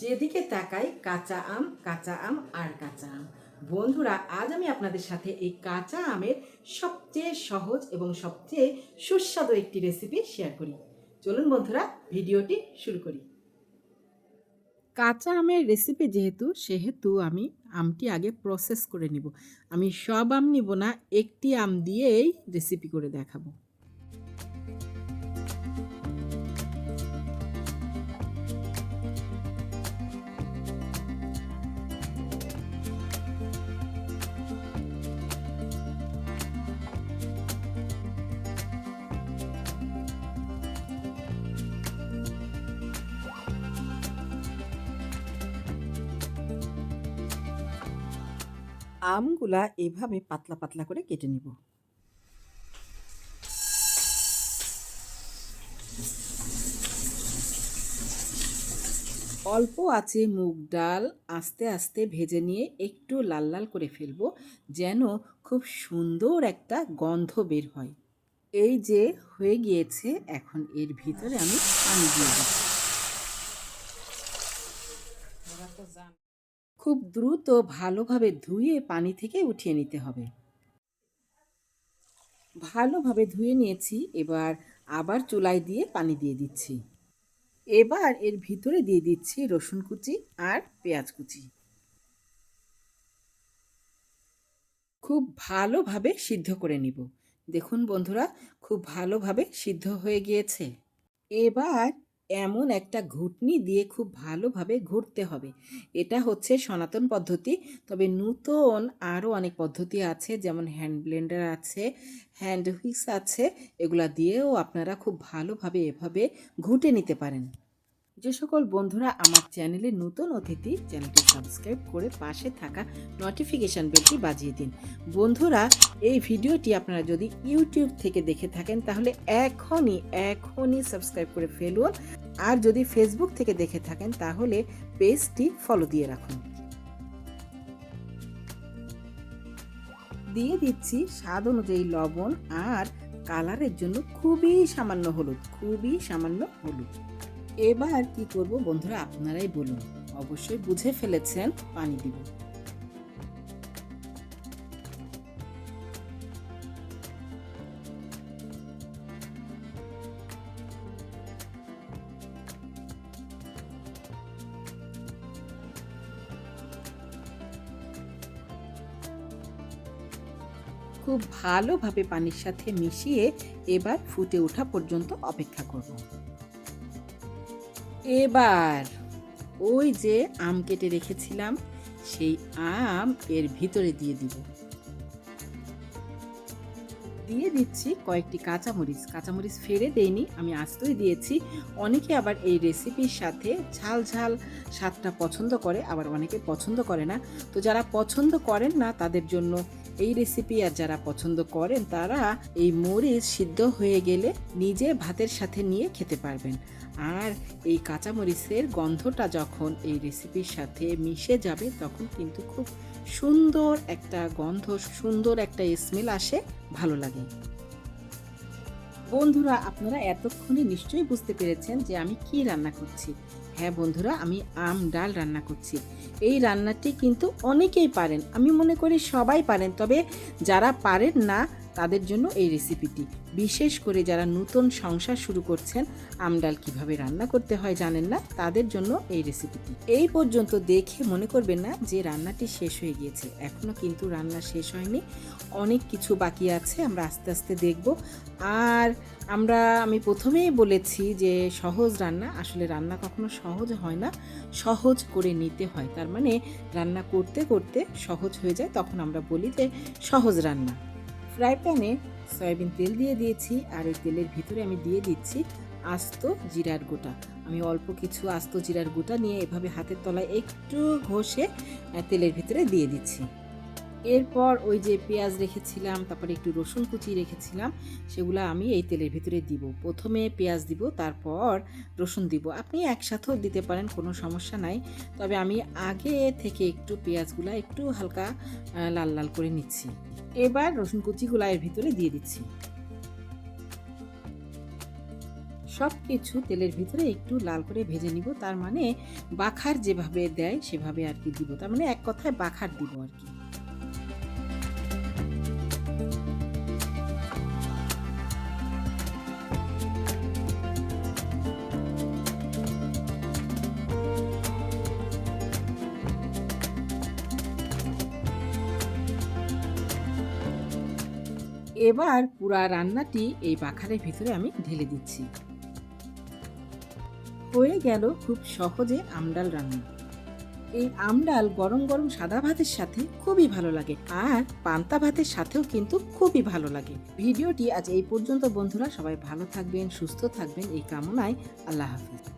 যেদিকে তাকাই কাঁচা আম কাঁচা আম আর কাঁচা আম। বন্ধুরা, আজ আমি আপনাদের সাথে এই কাঁচা আমের সবচেয়ে সহজ এবং সবচেয়ে সুস্বাদু একটি রেসিপি শেয়ার করি। চলুন বন্ধুরা, ভিডিওটি শুরু করি। কাঁচা আমের রেসিপি যেহেতু, সেহেতু আমি আমটি আগে প্রসেস করে নিব। আমি সব আম নিব না, একটি আম দিয়েই রেসিপি করে দেখাবো। আমগুলা এভাবে পাতলা পাতলা করে কেটে নিব। অল্প আছে মুগ ডাল, আস্তে আস্তে ভেজে নিয়ে একটু লাল লাল করে ফেলব যেন খুব সুন্দর একটা গন্ধ বের হয়। এই যে হয়ে গিয়েছে, এখন এর ভিতরে আমি পানি দিয়ে দিচ্ছি। খুব দ্রুত ভালোভাবে ধুয়ে পানি থেকে উঠিয়ে নিতে হবে। ভালোভাবে ধুয়ে নিয়েছি, এবার আবার চুলায় দিয়ে পানি দিয়ে দিচ্ছি। এবার এর ভিতরে দিয়ে দিচ্ছি রসুন কুচি আর পেঁয়াজ কুচি। খুব ভালোভাবে সিদ্ধ করে নিব। দেখুন বন্ধুরা, খুব ভালোভাবে সিদ্ধ হয়ে গিয়েছে। এবার এমন একটা ঘুটনি দিয়ে খুব ভালোভাবে ঘুরতে হবে। এটা হচ্ছে সনাতন পদ্ধতি, তবে নূতন আরও অনেক পদ্ধতি আছে, যেমন হ্যান্ড ব্লেন্ডার আছে হ্যান্ড হুইক্স আছে, এগুলা দিয়েও আপনারা খুব ভালোভাবে এভাবে ঘুটে নিতে পারেন। যে সকল বন্ধুরা আমার চ্যানেলে নতুন অতিথি, চ্যানেলটি সাবস্ক্রাইব করে পাশে থাকা নোটিফিকেশান বেলটি বাজিয়ে দিন। বন্ধুরা, এই ভিডিওটি আপনারা যদি ইউটিউব থেকে দেখে থাকেন, তাহলে এখনই এখনই সাবস্ক্রাইব করে ফেলুন। আর যদি ফেসবুক থেকে দেখে থাকেন, তাহলে পেজটি ফলো দিয়ে রাখুন। দিয়ে দিচ্ছি স্বাদ অনুযায়ী লবণ আর কালারের জন্য খুবই সামান্য হলুদ, খুবই সামান্য হলুদ। এবার কি করব বন্ধুরা, আপনারাই বলুন। অবশ্যই বুঝে ফেলেছেন, পানি দিব। খুব ভালোভাবে পানির সাথে মিশিয়ে এবার ফুটে ওঠা পর্যন্ত অপেক্ষা করব। এবার ওই যে আম কেটে রেখেছিলাম, সেই আম এর ভিতরে দিয়ে দিব। দিয়ে দিচ্ছি কয়েকটি কাঁচামরিচ। কাঁচামরিচ ফেরে দেইনি, আমি আস্তই দিয়েছি। অনেকে আবার এই রেসিপির সাথে ঝাল ঝাল স্বাদটা পছন্দ করে, আবার অনেকে পছন্দ করে না। তো যারা পছন্দ করেন না, তাদের জন্য এই রেসিপি আর যারা পছন্দ করেন, তারা এই মরিচ সিদ্ধ হয়ে গেলে নিজে ভাতের সাথে নিয়ে খেতে পারবেন। আর এই কাঁচামরিচের গন্ধটা যখন এই রেসিপির সাথে মিশে যাবে, তখন কিন্তু খুব সুন্দর একটা গন্ধ, সুন্দর একটা স্মেল আসে, ভালো লাগে। বন্ধুরা, আপনারা এতক্ষণে নিশ্চয়ই বুঝতে পেরেছেন যে আমি কি রান্না করছি। হ্যাঁ বন্ধুরা, আমি আম ডাল রান্না করছি। এই রান্নাটি কিন্তু অনেকেই পারেন, আমি মনে করি সবাই পারেন। তবে যারা পারেন না তাদের জন্য এই রেসিপিটি বিশেষ করে যারা নতুন সংসার শুরু করছেন, আমডাল কীভাবে রান্না করতে হয় জানেন না? তাদের জন্য এই রেসিপিটি এই পর্যন্ত দেখে মনে করবেন না যে রান্নাটি শেষ হয়ে গিয়েছে। এখনও কিন্তু রান্না শেষ হয়নি। অনেক কিছু বাকি আছে, আমরা আস্তে আস্তে দেখব। আর আমরা, আমি প্রথমেই বলেছি যে সহজ রান্না, আসলে রান্না কখনো সহজ হয় না। সহজ করে নিতে হয়। তার মানে রান্না করতে করতে সহজ হয়ে যায়। তখন আমরা বলি যে সহজ রান্না। ফ্রাই প্যানে সয়াবিন তেল দিয়ে দিয়েছি আর এই তেলের ভিতরে আমি দিয়ে দিচ্ছি আস্ত জিরার গোটা। আমি অল্প কিছু আস্ত জিরার গোটা নিয়ে এভাবে হাতের তলায় একটু ঘষে তেলের ভিতরে দিয়ে দিচ্ছি। এরপর ওই যে পেঁয়াজ রেখেছিলাম, তারপরে একটু রসুন কুচি রেখেছিলাম, সেগুলো আমি এই তেলের ভিতরে দিব। প্রথমে পেঁয়াজ দিব, তারপর রসুন দিব। আপনি একসাথেও দিতে পারেন, কোনো সমস্যা নাই। তবে আমি আগে থেকে একটু পেঁয়াজগুলো একটু হালকা লাল লাল করে নিচ্ছি। এবার রসুন কুচিগুলো এর ভিতরে দিয়ে দিচ্ছি। সব কিছু তেলের ভিতরে একটু লাল করে ভেজে নিব, তার মানে বাখার যেভাবে দেয় সেভাবে আর কি দিব। তার মানে এক কথায় বাখার দিব আর কি। এবার পুরা রান্নাটি এই পাখারের ভিতরে আমি ঢেলে দিচ্ছি। হয়ে গেল খুব সহজে আমডাল রান্না। এই আমডাল গরম গরম সাদা ভাতের সাথে খুবই ভালো লাগে আর পান্তা ভাতের সাথেও কিন্তু খুবই ভালো লাগে। ভিডিওটি আজ এই পর্যন্ত বন্ধুরা সবাই ভালো থাকবেন, সুস্থ থাকবেন, এই কামনায় আল্লাহ হাফিজ।